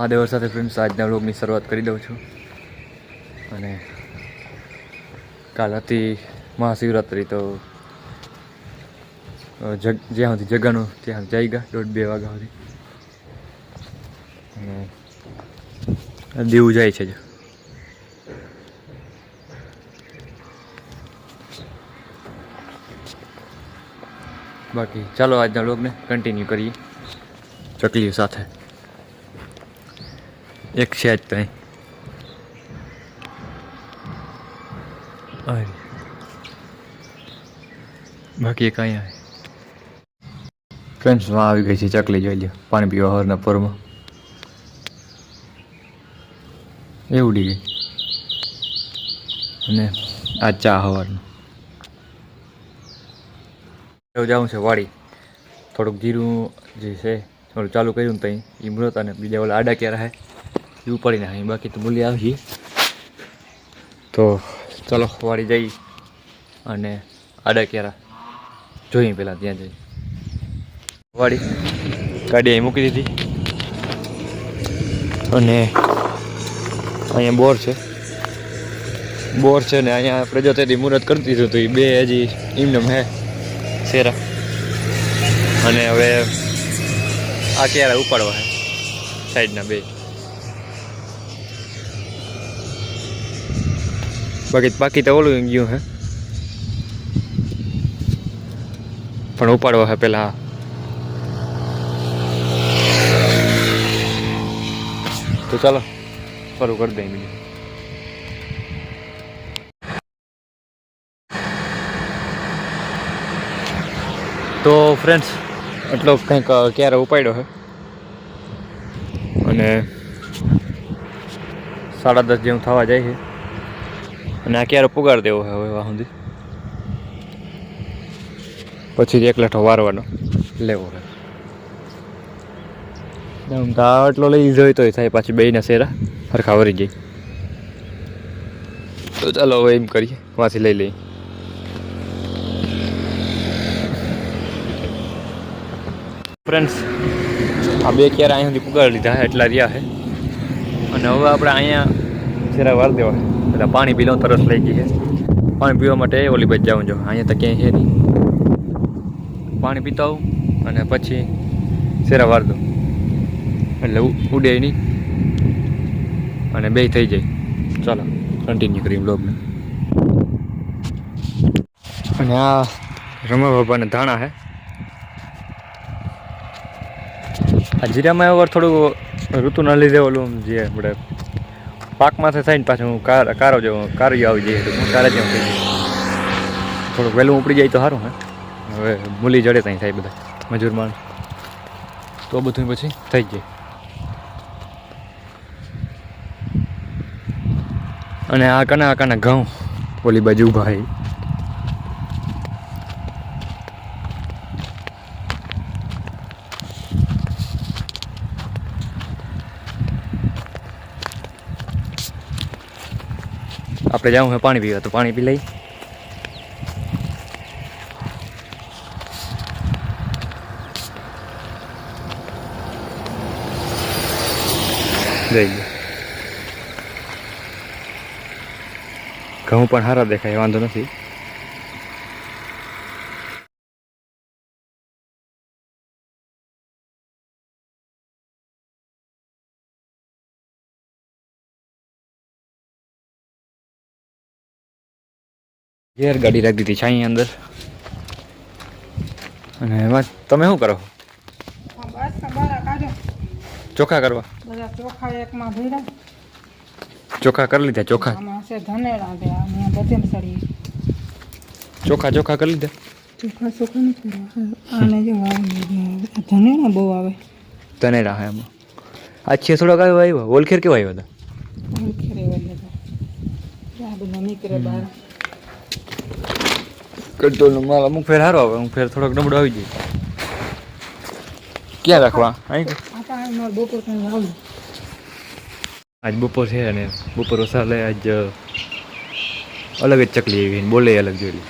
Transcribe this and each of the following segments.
મહાદેવ સાથે ફ્રેન્ડ્સ આજના વ્લોગની શરૂઆત કરી દઉં છું. અને કાલ હતી મહાશિવરાત્રિ તો જગ, જ્યાં સુધી જગાનું ત્યાં જઈ ગયા દોઢ બે વાગ્યા સુધી. અને દીવું જાય છે જ. બાકી ચાલો આજના વ્લોગને કન્ટિન્યુ કરીએ. ચકલીઓ સાથે. એક છે જ ત્યાં બાકી એક અહીંયા. ફ્રેન્ડ્સમાં આવી ગઈ છે ચકલી જોઈ લે પાણી પીવા હરના પરમાં. એ ઉડી ગઈ. અને આ ચા હવારનું. એવું જવું છે વાડી. થોડુંક જીરું જે છે થોડું ચાલુ કર્યું ત્યાં એ મૃત અને બીજા ઓલા આડા ક્યાં રહે? એ ઉપાડી નાખે બાકી તો મૂલ્ય આવી તો ચલો વાળી જઈ અને આડા કેરા જોઈએ પહેલાં ત્યાં જઈ. વાળી ગાડી અહીં મૂકી દીધી. અને અહીંયા બોર છે. બોર છે ને અહીંયા પ્રજાપતિ મુહૂર્ત કરી દીધું હતું. એ બે હજી એમને હે, શેરા. અને હવે આ ક્યારે ઉપાડવા સાઈડના બે. બાકી બાકી તો ઓલું ગયું હે. પણ ઉપાડવા હે પેલા તો ચાલો, શરૂ કરી દઈએ બીજું તો ફ્રેન્ડ્સ એટલો કંઈક ક્યારે ઉપાડ્યો છે અને સાડા દસ જેવું થવા જાય છે. અને આ ક્યારે પુગાડ દેવો હોય હવે વાહ સુધી? પછી એક લેઠો વારવાનો લેવો હોય. આમ તો આ એટલો લઈ જોઈ તોય થાય પાછી બેયના શેરા સરખા વરી જાય. તો ચાલો હવે એમ કરીએ વાંચી લઈ લઈએ. ફ્રેન્ડ્સ આ બે ક્યારે અહીંયા સુધી પુગાડી લીધા એટલા રહ્યા છે અને હવે આપણે અહીંયા જરા વાર દેવા એટલે પાણી પી લઉં તરસ લઈ ગઈ છે. પાણી પીવા માટે ઓલી બાજુ જાઉં જો અહીંયા તો ક્યાંય છે નહીં. પાણી પીતા અને પછી શેરા વાર દઉં એટલે ઉડે નહીં. અને બે થઈ જાય. ચાલો કન્ટિન્યુ કરીએ બ્લોગને અને આ રમા બાબાના ધાણા છે. આ જીરામાં હવે થોડું ઋતુના લીધે ઓલું જે આપણે પાકમાંથી થઈને પાછું કાર કારો જેવું કારો આવી જાય તો કારા જેવું થઈ થોડુંક વહેલું ઉપડી જાય તો સારું હે? હવે મૂલી જડે ત્યાં થાય બધા મજૂર માણસ તો બધું પછી? થઈ જાય. અને આ કના આ કના ઘઉં ઓલી બાજુ ઊભા આપણે જાઉં છે પાણી પીવા. તો પાણી પી લઈ. જઈ ઘઉં પણ સારા દેખાય, વાંધો નથી. ઘેર ગાડી રાખી દીધી છે અહીં અંદર અને એમાં તમે શું કરો હા, બસ તો બરા કાઢો ચોખા કરવા બધા ચોખા એકમાં ભર્યા ચોખા કરી લીધા ચોખા આમાં છે ધનેડા છે અહીંયા બધે સડી ચોખા ચોખા કરી લીધા ચોખા ચોખા નથી કરવા આને જો વાવી ધનેડા બહુ આવે તને રાહ એમાં આ છે થોડાક આવ્યો આવ્યો ઓલખેર કેવા આવ્યા હતા ઓળખે રે એટલે તો આ બધા નીકળે બહાર કંટ્રોલનો માલ અમુક ફેર સારો આવે અમુક ફેર થોડોક નબળો આવી જાય. ક્યાં રાખવા? અહીં આજ બપોર છે અને બપોર વસાલે આજ અલગ જ ચકલી આવી બોલે અલગ જોઈ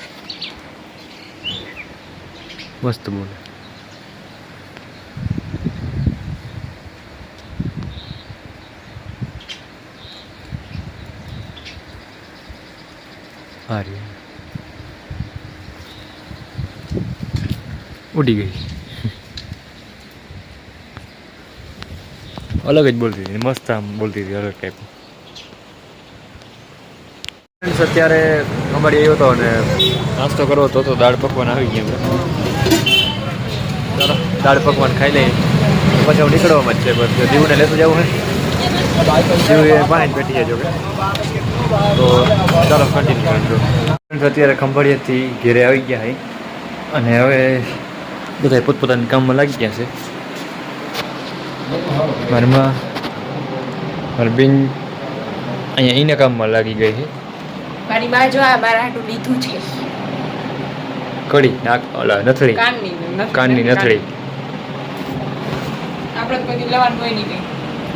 મસ્ત બોલે. હારી. ઉડી ગઈ. અલગ જ બોલતી હતી. મસ્ત આમ બોલતી હતી અલગ ટાઈપ અત્યારે અમારી આવ્યો હતો અને નાસ્તો કરવો તો દાળ પકવાન આવી ગયા દાળ પકવાન ખાઈ લઈએ. પછી હું નીકળવામાં જ છે, બસ. જો દીવને લેતું જવું હે જીવ એ પાણી પેટી જો તો ચાલો કન્ટિન્યુ કરજો અત્યારે ખંભાળિયાથી ઘેરે આવી ગયા અને હવે બધા પોતપોતાના કામમાં લાગી ગયા છે મારમાં મારી બેન અહીંયા એના કામમાં લાગી ગઈ છે મારી બાજુ આ મારા હાટું લીધું છે કડી નાક ઓલા નથળી કાનની કાનની નથળી આપણે તો કદી લેવાનું હોય નહીં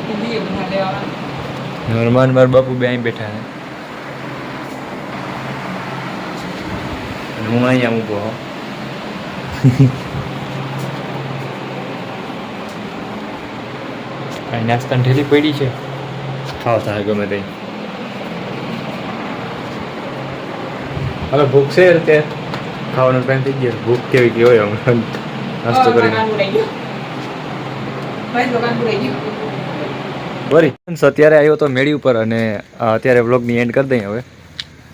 કંઈ હનુમાન મારા બાપુ બે અહીં બેઠા છે હું અહીંયા ઊભો હોઉં કાંઈ નાસ્તાની ઠેલી પડી છે. ખાવ થાય ગમે તે. હવે ભૂખ છે તે ખાવાનો ટાઈમ થઈ ગયો. ભૂખ કેવી કેવી હોય હમણાં? નાસ્તો કરીને. વરી. અત્યારે આવ્યો તો મેળી ઉપર અને અત્યારે વ્લોગની એન્ડ કરી દઈએ હવે.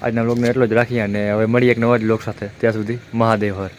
આજના વ્લોગને એટલો જ રાખીએ અને હવે મળીએ એક નવા જ વ્લોગ સાથે. ત્યાં સુધી મહાદેવ હર.